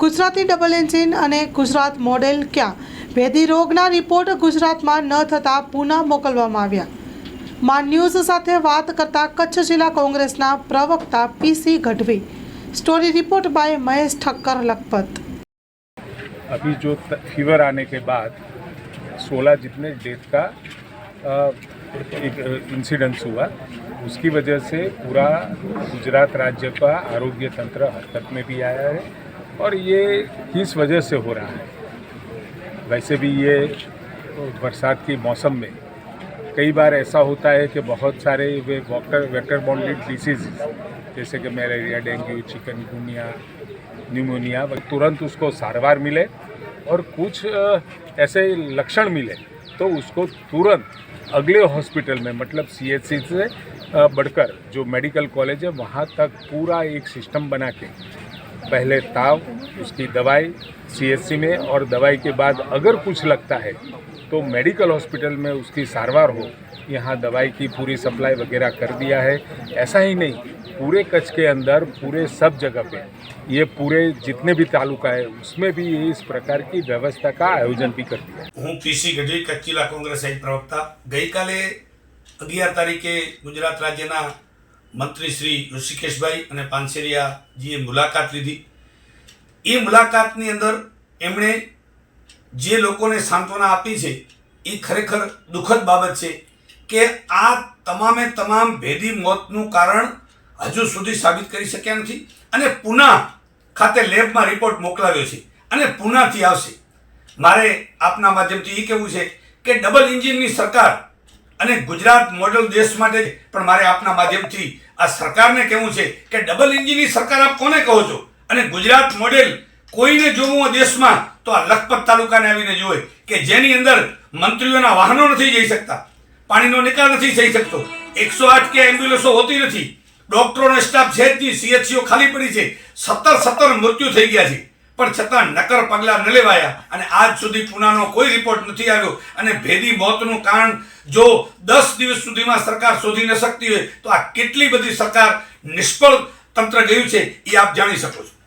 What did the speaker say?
Gujarati double engine અને Gujarat model ક્યાં ભેદી રોગના રિપોર્ટ ગુજરાતમાં ન થતાં પુનઃ મોકલવામાં આવ્યા મા ન્યૂઝ સાથે વાત કરતા કચ્છ જિલ્લા કોંગ્રેસના પ્રવક્તા PC Gadhvi story report by Mahesh Thakkar Lakhpat अभी जो त- फीवर आने के बाद 16 जितने डेथ का अ, एक इंसिडेंस हुआ उसकी वजह से पूरा गुजरात राज्य का आरोग्य तंत्र हरकत में भी आया है और ये किस वजह से हो रहा है। वैसे भी ये बरसात के मौसम में कई बार ऐसा होता है कि बहुत सारे वे वॉटर वेक्टर बॉन्डेड डिसीज जैसे कि मलेरिया, डेंगू, चिकनगुनिया न्यूमोनिया तुरंत उसको सारवार मिले और कुछ ऐसे लक्षण मिले तो उसको तुरंत अगले हॉस्पिटल में मतलब सीएचसी से बढ़कर जो मेडिकल कॉलेज है, वहाँ तक पूरा एक सिस्टम बना के पहले ताव उसकी दवाई सीएचसी में और दवाई के बाद अगर कुछ लगता है तो मेडिकल हॉस्पिटल में उसकी सारवार हो यहाँ दवाई की पूरी सप्लाई वगैरह कर दिया है ऐसा ही नहीं पूरे कच्छ के अंदर पूरे सब जगह पे ये पूरे जितने भी तालुका है उसमें भी ये इस प्रकार की व्यवस्था का आयोजन भी कर दिया है હું પીસી ગઢવી કચ્છ જિલ્લા કોંગ્રેસ સાહિત્ય પ્રવક્તા ગઈકાલે અગિયાર તારીખે ગુજરાત રાજ્યના મંત્રી શ્રી ઋષિકેશભાઈ અને પાનસેરિયાજીએ મુલાકાત લીધી. એ મુલાકાતની અંદર એમણે જે લોકોને સાંત્વના આપી છે, એ ખરેખર દુઃખદ બાબત છે કે આ તમામે તમામ ભેદી મોતનું કારણ હજુ સુધી સાબિત કરી શક્યા નથી અને પુના ખાતે લેબમાં રિપોર્ટ મોકલાવ્યો છે અને પુનાથી આવશે. મારે આપના માધ્યમથી એ કહેવું છે કે ડબલ એન્જિનની સરકાર અને ગુજરાત મોડલ દેશ માટે પણ મારે આપના માધ્યમથી આ સરકારને કહેવું છે કે ડબલ ઇન્જિનની સરકાર આપ કોને કહો છો? અને ગુજરાત મોડેલ કોઈને જોવું દેશમાં, તો આ લખપત તાલુકાને આવીને જોવે કે જેની અંદર મંત્રીઓના વાહનો નથી જઈ શકતા, પાણીનો નિકાલ નથી થઈ શકતો, એકસો આઠ કે એમ્બ્યુલન્સો હોતી નથી ડોક્ટરોનો સ્ટાફ છે જ નહીં સીએચસીઓ ખાલી પડી છે, સત્તર સત્તર મૃત્યુ થઈ ગયા છે. પણ છતાં નકર પગલાં ન લેવાયા. અને આજ સુધી પુનાનો કોઈ રિપોર્ટ નથી આવ્યો. અને ભેદી મોતનું કારણ જો દસ દિવસ સુધીમાં સરકાર શોધી ન શકતી હોય, તો આ કેટલી બધી સરકાર નિષ્ફળ તંત્ર ગયું છે, એ આપ જાણી શકો છો.